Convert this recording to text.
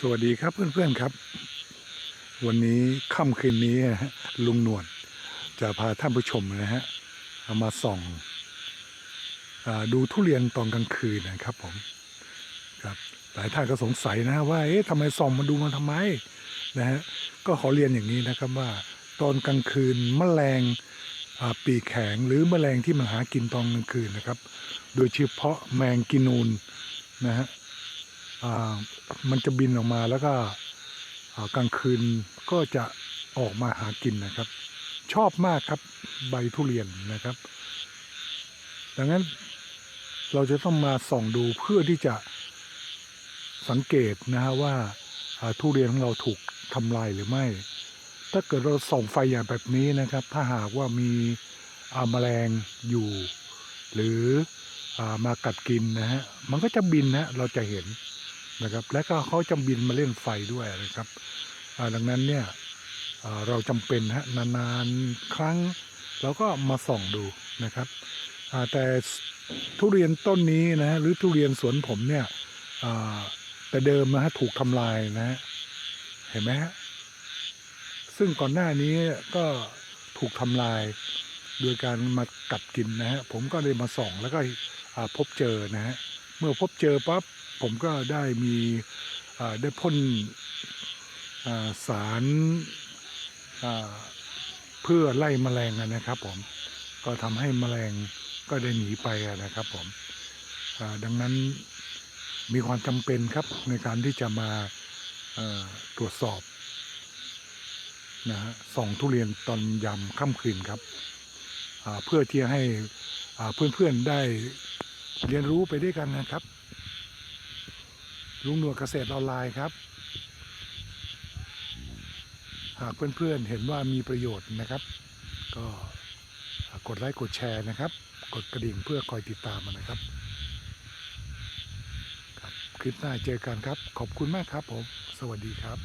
สวัสดีครับเพื่อนๆครับ วันนี้ค่ำคืนนี้นะฮะลุงหนวดจะพาท่านผู้ชมนะฮะมาส่องอดูทุเรียนตอนกลางคืนนะครับผมครับหลายท่านก็สงสัยนะว่าเอ๊ะทำไมส่องมาดูมันทำไมนะฮะก็ขอเรียนอย่างนี้นะครับว่าตอนกลางคืนแมลงปีกแข็งหรือแมลงที่มันหากินตอนกลางคืนนะครับ โดยเฉพาะแมงกินูนนะฮะ มันจะบินออกมาแล้วก็กลางคืนก็จะออกมาหากินนะครับ ชอบมากครับใบทุเรียนนะครับ ดังนั้นเราจะต้องมาส่องดูเพื่อที่จะสังเกตนะฮะว่าทุเรียนของเราถูกทำลายหรือไม่ ถ้าเกิดเราส่องไฟอย่างแบบนี้นะครับ ถ้าหากว่ามีอ่าแมลงอยู่ หรืออามากัดกินนะฮะมันก็จะบินนะเราจะเห็น นะครับ และก็เขาจะบินมาเล่นไฟด้วยนะครับดังนั้นเนี่ยเราจำเป็นฮะนานๆครั้งเราก็มาส่องดูนะครับแต่ทุเรียนต้นนี้นะฮะหรือทุเรียนสวนผมเนี่ยแต่เดิมนะฮะถูกทำลายนะฮะเห็นไหมฮะซึ่งก่อนหน้านี้ก็ถูกทำลายโดยการมากัดกินนะฮะผมก็เลยมาส่องแล้วก็พบเจอนะฮะเมื่อพบเจอปั๊บ ผมก็ได้มีได้พ่นสารเพื่อไล่แมลงนะครับผมก็ทำให้แมลงก็ได้หนีไปนะครับผมดังนั้นมีความจำเป็นครับในการที่จะมาตรวจสอบนะฮะส่องทุเรียนตอนยามค่ำคืนครับเพื่อที่จะให้อ่าเพื่อนๆได้เรียนรู้ไปด้วยกันนะครับ ลุงหนวดเกษตรออนไลน์ครับ หากเพื่อนๆเห็นว่ามีประโยชน์นะครับ ก็กดไลค์กดแชร์นะครับ กดกระดิ่งเพื่อคอยติดตามนะครับครับ คลิปหน้าเจอกันครับ ขอบคุณมากครับผม สวัสดีครับ